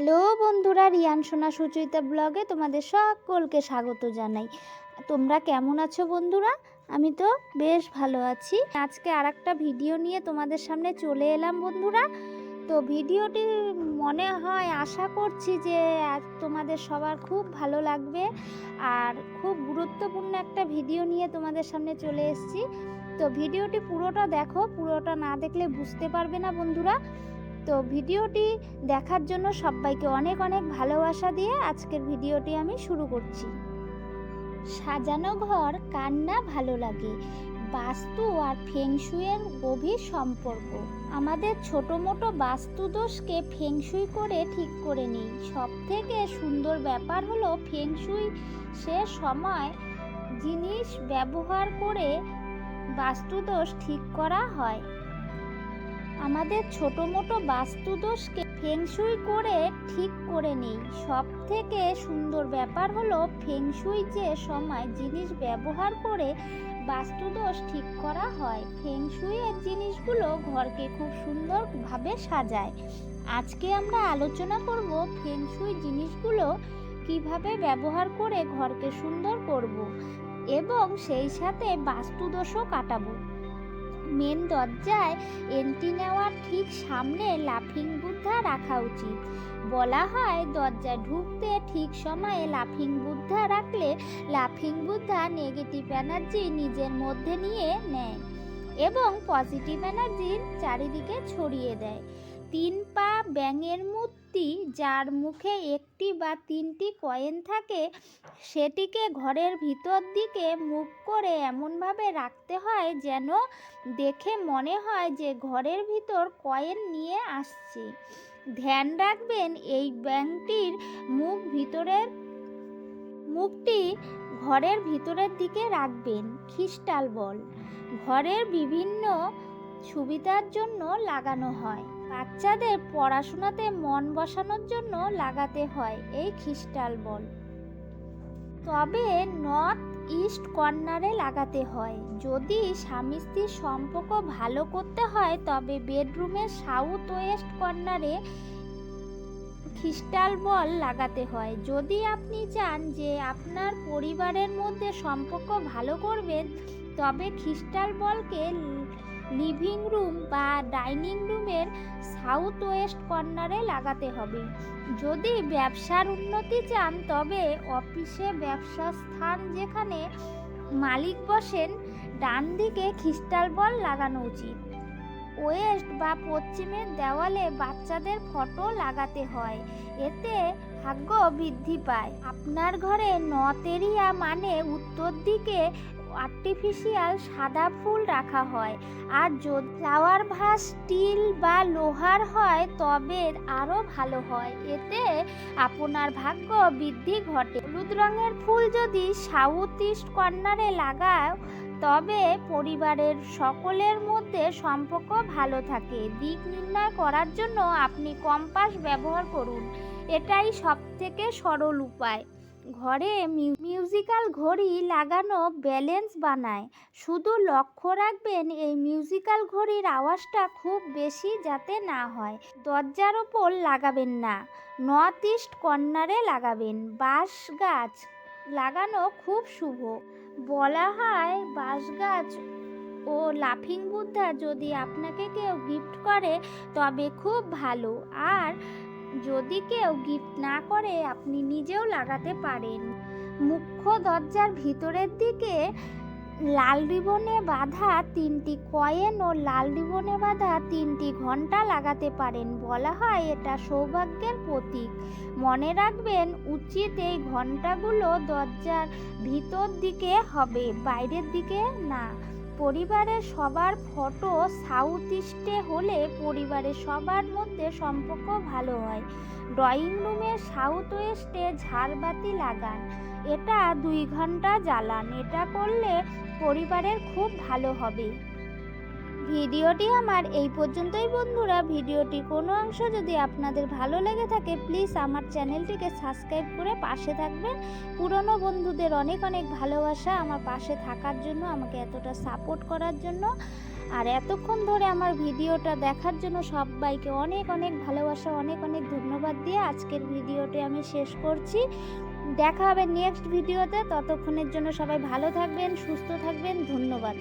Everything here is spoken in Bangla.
হ্যালো বন্ধুরা, রিয়ান সোনা সুচরিতা ব্লগে তোমাদের সকলকে স্বাগত জানাই। তোমরা কেমন আছো বন্ধুরা? আমি তো বেশ ভালো আছি। আজকে আর ভিডিও নিয়ে তোমাদের সামনে চলে এলাম বন্ধুরা। তো ভিডিওটি মনে হয় আশা করছি যে তোমাদের সবার খুব ভালো লাগবে আর খুব গুরুত্বপূর্ণ একটা ভিডিও নিয়ে তোমাদের সামনে চলে এসেছি। তো ভিডিওটি পুরোটা দেখো, পুরোটা না দেখলে বুঝতে পারবে না বন্ধুরা। তো ভিডিওটি দেখার জন্য সবাইকে অনেক অনেক ভালোবাসা দিয়ে আজকের ভিডিওটি আমি শুরু করছি। সাজানো ঘর কান্না ভালো লাগে? বাস্তু আর ফেংশুয়ের গভীর সম্পর্ক। আমাদের ছোট মোটো বাস্তু দোষকে ফেংশুই করে ঠিক করে নিই। সব থেকে সুন্দর ব্যাপার হলো ফেংশুই সে সময় জিনিস ব্যবহার করে বাস্তুদোষ ঠিক করা হয়। আমাদের ছোট মোটো বাস্তুদোষকে ফেংশুই করে ঠিক করে নেই। সব থেকে সুন্দর ব্যাপার হলো ফেংশুই যে সময় জিনিস ব্যবহার করে বাস্তুদোষ ঠিক করা হয়, ফেংশুইয়ের জিনিসগুলো ঘরকে খুব সুন্দরভাবে সাজায়। আজকে আমরা আলোচনা করব ফেংশুই জিনিসগুলো কীভাবে ব্যবহার করে ঘরকে সুন্দর করব এবং সেই সাথে বাস্তুদোষও কাটাবো। মেন দরজায় এন্ট্রি নেওয়ার ঠিক সামনে লাফিং বুদ্ধা রাখা উচিত। বলা হয় দরজায় ঢুকতে ঠিক সময়ে লাফিং বুদ্ধা রাখলে লাফিং বুদ্ধা নেগেটিভ এনার্জি নিজের মধ্যে নিয়ে নেয় এবং পজিটিভ এনার্জি চারিদিকে ছড়িয়ে দেয়। তিন পা ব্যাঙের মূর্তি যার মুখে একটি বা তিনটি কয়েন থাকে, সেটিকে ঘরের ভিতর দিকে মুখ করে এমনভাবে রাখতে হয় যেন দেখে মনে হয় যে ঘরের ভিতর কয়েন নিয়ে আসছে। ধ্যান রাখবেন, এই ব্যাংকটির মুখ ভিতরের, মুখটি ঘরের ভিতরের দিকে রাখবেন, খ্রিস্টাল বল। ঘরের বিভিন্ন সুবিধার জন্য লাগানো হয়। বাচ্চাদের পড়াশোনাতে মন বসানোর জন্য লাগাতে হয়, এই খ্রিস্টাল বল। তবে নর্থ ইস্ট কর্নারে লাগাতে হয়। যদি স্বামী স্ত্রীর সম্পর্ক ভালো করতে হয়, তবে বেডরুমের সাউথ ওয়েস্ট কর্নারে খ্রিস্টাল বল লাগাতে হয়। যদি আপনি চান যে আপনার পরিবারের মধ্যে সম্পর্ক ভালো করবেন, তবে খ্রিস্টাল বলকে লিভিং রুম বা ডাইনিং রুমের সাউথ ওয়েস্ট কর্নারে লাগাতে হবে। যদি ব্যবসার উন্নতি চান, তবে অফিসে ব্যবসা স্থান যেখানে মালিক বসেন, ডান দিকে খ্রিস্টাল বল লাগানো উচিত। ওয়েস্ট বা পশ্চিমের দেওয়ালে বাচ্চাদের ফটো লাগাতে হয়। এতে ভাগ্য বৃদ্ধি পায়। আপনার ঘরে নর্থ এরিয়া মানে উত্তর দিকে আর্টিফিশিয়াল সাদা ফুল রাখা হয়। আর যদি ফ্লাওয়ার ভাস স্টিল বা লোহার হয়, তবে আরও ভালো হয়। এতে আপনার ভাগ্য বৃদ্ধি ঘটে। হলুদ রঙের ফুল যদি সাউথ ইস্ট কর্নারে লাগাও, তবে পরিবারের সকলের মধ্যে সম্পর্ক ভালো থাকে। দিক নির্ণয় করার জন্য আপনি কম্পাস ব্যবহার করুন। এটাই সবথেকে সরল উপায়। ঘরে মিউজিক্যাল ঘড়ি লাগানো ব্যালেন্স বানায়। শুধু লক্ষ্য রাখবেন, এই মিউজিক্যাল ঘড়ির আওয়াজটা খুব বেশি যাতে না হয়। দরজার ওপর লাগাবেন না নর্থ ইস্ট কর্নারে লাগাবেন। বাঁশ গাছ লাগানো খুব শুভ। বলা হয় বাঁশ গাছ ও লাফিং বুদ্ধা যদি আপনাকে কেউ গিফট করে, তবে খুব ভালো। আর যদি কেউ গিফট না করে, আপনি নিজেও লাগাতে পারেন। মুখ্য দরজার ভিতরের দিকে লাল রিবনে বাঁধা তিনটি কয়েন ও লাল রিবনে বাঁধা তিনটি ঘণ্টা লাগাতে পারেন। বলা হয় এটা সৌভাগ্যের প্রতীক। মনে রাখবেন, উচিত এই ঘন্টাগুলো দরজার ভিতর দিকে হবে, বাইরের দিকে না। পরিবারের সবার ফটো সাউথ ইস্টে হলে পরিবারের সবার মধ্যে সম্পর্ক ভালো হয়। ড্রয়িং রুমে সাউথ ওয়েস্টে ঝাড়বাতি লাগান। এটা দুই ঘণ্টা জ্বালান। এটা করলে পরিবারের খুব ভালো হবে। ভিডিওটি আমার এই পর্যন্তই বন্ধুরা। ভিডিওটি কোনো অংশ যদি আপনাদের ভালো লেগে থাকে প্লিজ আমার চ্যানেলটিকে সাবস্ক্রাইব করে পাশে থাকবেন। পুরনো বন্ধুদের অনেক অনেক ভালোবাসা আমার পাশে থাকার জন্য, আমাকে এতটা সাপোর্ট করার জন্য। আর এতক্ষণ ধরে আমার ভিডিওটা দেখার জন্য সবাইকে অনেক অনেক ভালোবাসা, অনেক অনেক ধন্যবাদ দিয়ে আজকের ভিডিওটি আমি শেষ করছি। দেখা হবে নেক্সট ভিডিওতে। ততক্ষণের জন্য সবাই ভালো থাকবেন, সুস্থ থাকবেন। ধন্যবাদ।